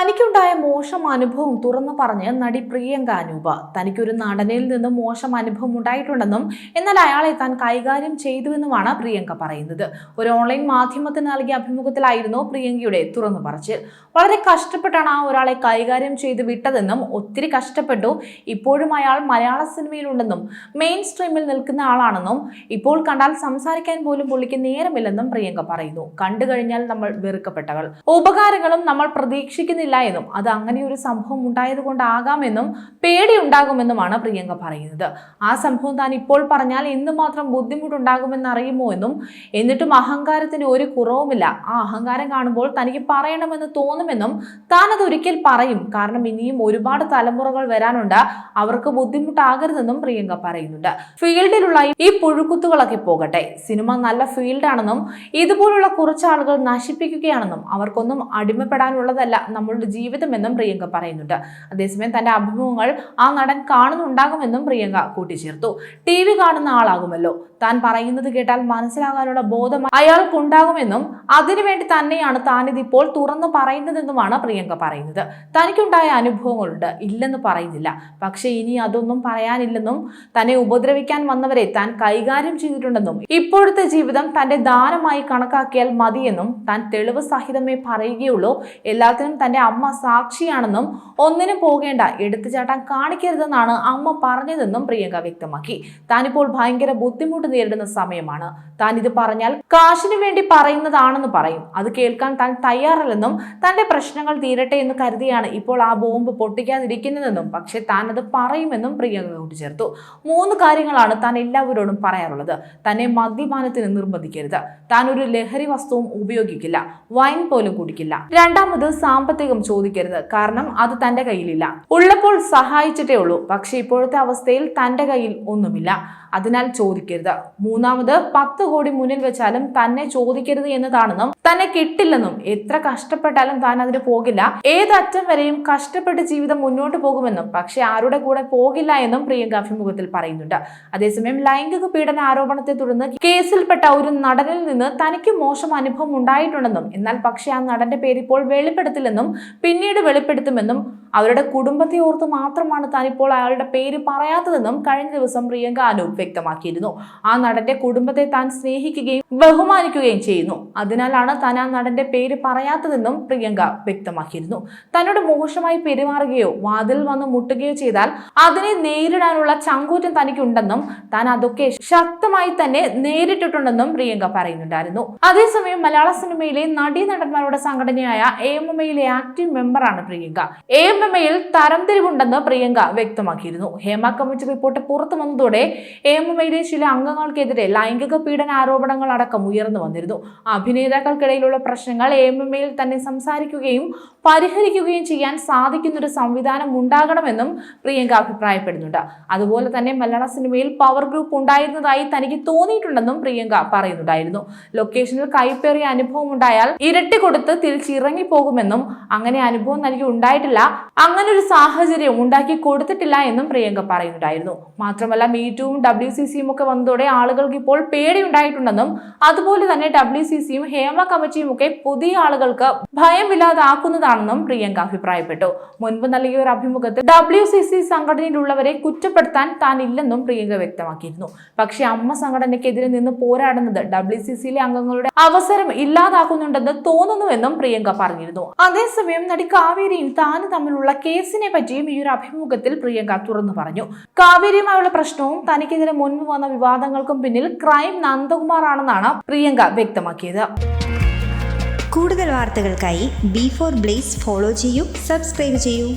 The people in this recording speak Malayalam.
തനിക്കുണ്ടായ മോശം അനുഭവം തുറന്നു പറഞ്ഞ് നടി പ്രിയങ്ക അനൂപ. തനിക്കൊരു നടനിൽ നിന്ന് മോശം അനുഭവം ഉണ്ടായിട്ടുണ്ടെന്നും എന്നാൽ അയാളെ താൻ കൈകാര്യം ചെയ്തുവെന്നുമാണ് പ്രിയങ്ക പറയുന്നത്. ഒരു ഓൺലൈൻ മാധ്യമത്തിന് നൽകിയ അഭിമുഖത്തിലായിരുന്നു പ്രിയങ്കയുടെ തുറന്നു പറച്ചിൽ. വളരെ കഷ്ടപ്പെട്ടാണ് ആ ഒരാളെ കൈകാര്യം ചെയ്ത് വിട്ടതെന്നും ഒത്തിരി കഷ്ടപ്പെട്ടു. ഇപ്പോഴും അയാൾ മലയാള സിനിമയിലുണ്ടെന്നും മെയിൻ സ്ട്രീമിൽ നിൽക്കുന്ന ആളാണെന്നും ഇപ്പോൾ കണ്ടാൽ സംസാരിക്കാൻ പോലും പുള്ളിക്ക് നേരമില്ലെന്നും പ്രിയങ്ക പറയുന്നു. കണ്ടു കഴിഞ്ഞാൽ നമ്മൾ വെറുക്കപ്പെട്ടവൾ. ഉപകാരങ്ങളും നമ്മൾ പ്രതീക്ഷിക്കുന്നില്ല. എന്നും അത് അങ്ങനെ ഒരു സംഭവം ഉണ്ടായത് കൊണ്ടാകാമെന്നും പേടി ഉണ്ടാകുമെന്നുമാണ് പ്രിയങ്ക പറയുന്നത്. ആ സംഭവം താൻ ഇപ്പോൾ പറഞ്ഞാൽ എന്തുമാത്രം ബുദ്ധിമുട്ടുണ്ടാകുമെന്ന് അറിയുമോ എന്നും എന്നിട്ടും അഹങ്കാരത്തിന് ഒരു കുറവുമില്ല. ആ അഹങ്കാരം കാണുമ്പോൾ തനിക്ക് പറയണമെന്ന് തോന്നുമെന്നും താൻ അത് ഒരിക്കൽ പറയും. കാരണം ഇനിയും ഒരുപാട് തലമുറകൾ വരാനുണ്ട്. അവർക്ക് ബുദ്ധിമുട്ടാകരുതെന്നും പ്രിയങ്ക പറയുന്നുണ്ട്. ഫീൽഡിലുള്ള ഈ പുഴുക്കുത്തുകളൊക്കെ പോകട്ടെ. സിനിമ നല്ല ഫീൽഡാണെന്നും ഇതുപോലുള്ള കുറച്ച് ആളുകൾ നശിപ്പിക്കുകയാണെന്നും അവർക്കൊന്നും അടിമപ്പെടാനുള്ളതല്ല. നമ്മളുടെ ജീവിതമെന്നും പ്രിയങ്ക പറയുന്നുണ്ട്. അതേസമയം തന്റെ അഭിമുഖങ്ങൾ ആ നടൻ കാണുന്നുണ്ടാകുമെന്നും പ്രിയങ്ക കൂട്ടിച്ചേർത്തു. ടി വി കാണുന്ന ആളാകുമല്ലോ. താൻ പറയുന്നത് കേട്ടാൽ മനസ്സിലാകാനുള്ള ബോധം അയാൾക്കുണ്ടാകുമെന്നും അതിനുവേണ്ടി തന്നെയാണ് താനിതിപ്പോൾ തുറന്നു പറയുന്നതെന്നുമാണ് പ്രിയങ്ക പറയുന്നത്. തനിക്കുണ്ടായ അനുഭവങ്ങളുണ്ട്. ഇല്ലെന്ന് പറയുന്നില്ല. പക്ഷേ ഇനി അതൊന്നും പറയാനില്ലെന്നും തന്നെ ഉപദ്രവിക്കാൻ വന്നവരെ താൻ കൈകാര്യം ചെയ്തിട്ടുണ്ടെന്നും ഇപ്പോഴത്തെ ജീവിതം തന്റെ ദാനമായി കണക്കാക്കിയാൽ മതിയെന്നും താൻ തെളിവ് സഹിതമേ പറയുകയുള്ളൂ. എല്ലാത്തിനും തന്റെ അമ്മ സാക്ഷിയാണെന്നും ഒന്നിനും പോകേണ്ട എടുത്തുചാട്ടം കാണിക്കരുതെന്നാണ് അമ്മ പറഞ്ഞതെന്നും പ്രിയങ്ക വ്യക്തമാക്കി. താനിപ്പോൾ ഭയങ്കര ബുദ്ധിമുട്ട് നേരിടുന്ന സമയമാണ്. താൻ ഇത് പറഞ്ഞാൽ കാശിനു വേണ്ടി പറയുന്നതാണെന്ന് പറയും. അത് കേൾക്കാൻ താൻ തയ്യാറല്ലെന്നും തന്റെ പ്രശ്നങ്ങൾ തീരട്ടെ എന്ന് കരുതിയാണ് ഇപ്പോൾ ആ ബോംബ് പൊട്ടിക്കാതിരിക്കുന്നതെന്നും പക്ഷെ താൻ അത് പറയുമെന്നും പ്രിയങ്ക കൂട്ടിച്ചേർത്തു മൂന്ന് കാര്യങ്ങളാണ് താൻ എല്ലാവരോടും പറയാറുള്ളത്. തന്നെ മദ്യപാനത്തിന് നിർബന്ധിക്കരുത്. താൻ ഒരു ലഹരി വസ്തുവും ഉപയോഗിക്കില്ല. വൈൻ പോലും കുടിക്കില്ല. രണ്ടാമത് സാമ്പത്തികം ചോദിക്കരുത്. കാരണം അത് തന്റെ കയ്യിലില്ല. ഉള്ളപ്പോൾ സഹായിച്ചിട്ടേ ഉള്ളൂ. പക്ഷെ ഇപ്പോഴത്തെ അവസ്ഥയിൽ തന്റെ കയ്യിൽ ഒന്നുമില്ല. അതിനാൽ ചോദിക്കരുത്. മൂന്നാമത് പത്ത് കോടി മുന്നിൽ വെച്ചാലും തന്നെ ചോദിക്കരുത് എന്നതാണെന്നും തന്നെ കിട്ടില്ലെന്നും എത്ര കഷ്ടപ്പെട്ടാലും താൻ അതിന് പോകില്ല. ഏതറ്റം വരെയും കഷ്ടപ്പെട്ട് ജീവിതം മുന്നോട്ട് പോകുമെന്നും പക്ഷെ ആരുടെ കൂടെ പോകില്ല എന്നും പ്രിയങ്ക അഭിമുഖത്തിൽ പറയുന്നുണ്ട്. അതേസമയം ലൈംഗിക പീഡന ആരോപണത്തെ തുടർന്ന് കേസിൽപ്പെട്ട ഒരു നടനിൽ നിന്ന് തനിക്ക് മോശം അനുഭവം ഉണ്ടായിട്ടുണ്ടെന്നും എന്നാൽ പക്ഷേ ആ നടന്റെ പേര് ഇപ്പോൾ വെളിപ്പെടുത്തില്ലെന്നും പിന്നീട് വെളിപ്പെടുത്തുമെന്നും അവരുടെ കുടുംബത്തെ ഓർത്ത് മാത്രമാണ് താനിപ്പോൾ അയാളുടെ പേര് പറയാത്തതെന്നും കഴിഞ്ഞ ദിവസം പ്രിയങ്ക അനൂപ് വ്യക്തമാക്കിയിരുന്നു. ആ നടന്റെ കുടുംബത്തെ താൻ സ്നേഹിക്കുകയും ബഹുമാനിക്കുകയും ചെയ്യുന്നു. അതിനാലാണ് താൻ ആ നടന്റെ പേര് പറയാത്തതെന്നും പ്രിയങ്ക വ്യക്തമാക്കിയിരുന്നു. തന്നോട് മോശമായി പെരുമാറുകയോ വാതിൽ വന്ന് മുട്ടുകയോ ചെയ്താൽ അതിനെ നേരിടാനുള്ള ചങ്കൂറ്റം തനിക്കുണ്ടെന്നും താൻ അതൊക്കെ ശക്തമായി തന്നെ നേരിട്ടിട്ടുണ്ടെന്നും പ്രിയങ്ക പറയുന്നുണ്ടായിരുന്നു. അതേസമയം മലയാള സിനിമയിലെ നടീ നടന്മാരുടെ സംഘടനയായ എ എം എം എയിലെ ആക്റ്റീവ് മെമ്പറാണ് പ്രിയങ്ക. എ എം എം എയിൽ തരംതിരിവുണ്ടെന്ന് പ്രിയങ്ക വ്യക്തമാക്കിയിരുന്നു. ഹേമ കമ്മിറ്റി റിപ്പോർട്ട് പുറത്തു വന്നതോടെ എ എം എം എയിലെ ചില അംഗങ്ങൾക്കെതിരെ ലൈംഗിക പീഡന ആരോപണങ്ങൾ അടക്കം ഉയർന്നു വന്നിരുന്നു. അഭിനേതാക്കൾക്കിടയിലുള്ള പ്രശ്നങ്ങൾ എ എം എം എയിൽ തന്നെ സംസാരിക്കുകയും പരിഹരിക്കുകയും ചെയ്യാൻ സാധിക്കുന്നൊരു സംവിധാനം ഉണ്ടാകണമെന്നും പ്രിയങ്ക അഭിപ്രായപ്പെടുന്നുണ്ട്. അതുപോലെ തന്നെ മലയാള സിനിമയിൽ പവർ ഗ്രൂപ്പ് ഉണ്ടായിരുന്നതായി തനിക്ക് തോന്നിയിട്ടുണ്ടെന്നും പ്രിയങ്ക പറയുന്നുണ്ടായിരുന്നു. ലൊക്കേഷനിൽ കൈപ്പേറിയ അനുഭവം ഉണ്ടായാൽ ഇരട്ടി കൊടുത്ത് തിരിച്ചിറങ്ങി പോകുമെന്നും അങ്ങനെ അനുഭവം തനിക്ക് ഉണ്ടായിട്ടില്ല. അങ്ങനെ ഒരു സാഹചര്യം ഉണ്ടാക്കി കൊടുത്തിട്ടില്ല എന്നും പ്രിയങ്ക പറയുന്നുണ്ടായിരുന്നു. മാത്രമല്ല മീറ്റുവും ഡബ്ല്യു സി സിയും ഒക്കെ വന്നതോടെ ആളുകൾക്ക് ഇപ്പോൾ പേടിയുണ്ടായിട്ടുണ്ടെന്നും അതുപോലെ തന്നെ ഡബ്ല്യു സി സിയും ഹേമ കമ്മിറ്റിയും ഒക്കെ പുതിയ ആളുകൾക്ക് ഭയമില്ലാതാക്കുന്നതാണെന്നും പ്രിയങ്ക അഭിപ്രായപ്പെട്ടു. മുൻപ് നൽകിയ ഒരു അഭിമുഖത്തിൽ ഡബ്ല്യു സി സി സംഘടനയിലുള്ളവരെ കുറ്റപ്പെടുത്താൻ താൻ ഇല്ലെന്നും പ്രിയങ്ക വ്യക്തമാക്കിയിരുന്നു. പക്ഷേ അമ്മ സംഘടനയ്ക്കെതിരെ നിന്ന് പോരാടുന്നത് ഡബ്ല്യു സി സിയിലെ അംഗങ്ങളുടെ അവസരം ഇല്ലാതാക്കുന്നുണ്ടെന്ന് തോന്നുന്നുവെന്നും പ്രിയങ്ക പറഞ്ഞിരുന്നു. അതേസമയം നടി കാവേരിയും താനും തമ്മിലുള്ള കേസിനെ പറ്റിയും ഈ ഒരു അഭിമുഖത്തിൽ പ്രിയങ്ക തുറന്നു പറഞ്ഞു. കാവേരിയുമായുള്ള പ്രശ്നവും തനിക്കെതിരെ മുൻപ് വന്ന വിവാദങ്ങൾക്കും പിന്നിൽ ക്രൈം നന്ദകുമാർ ആണെന്നാണ് പ്രിയങ്ക വ്യക്തമാക്കിയത്. കൂടുതൽ വാർത്തകൾക്കായി ബി ഫോർ ബ്ലേസ് ഫോളോ ചെയ്യൂ സബ്സ്ക്രൈബ് ചെയ്യൂ.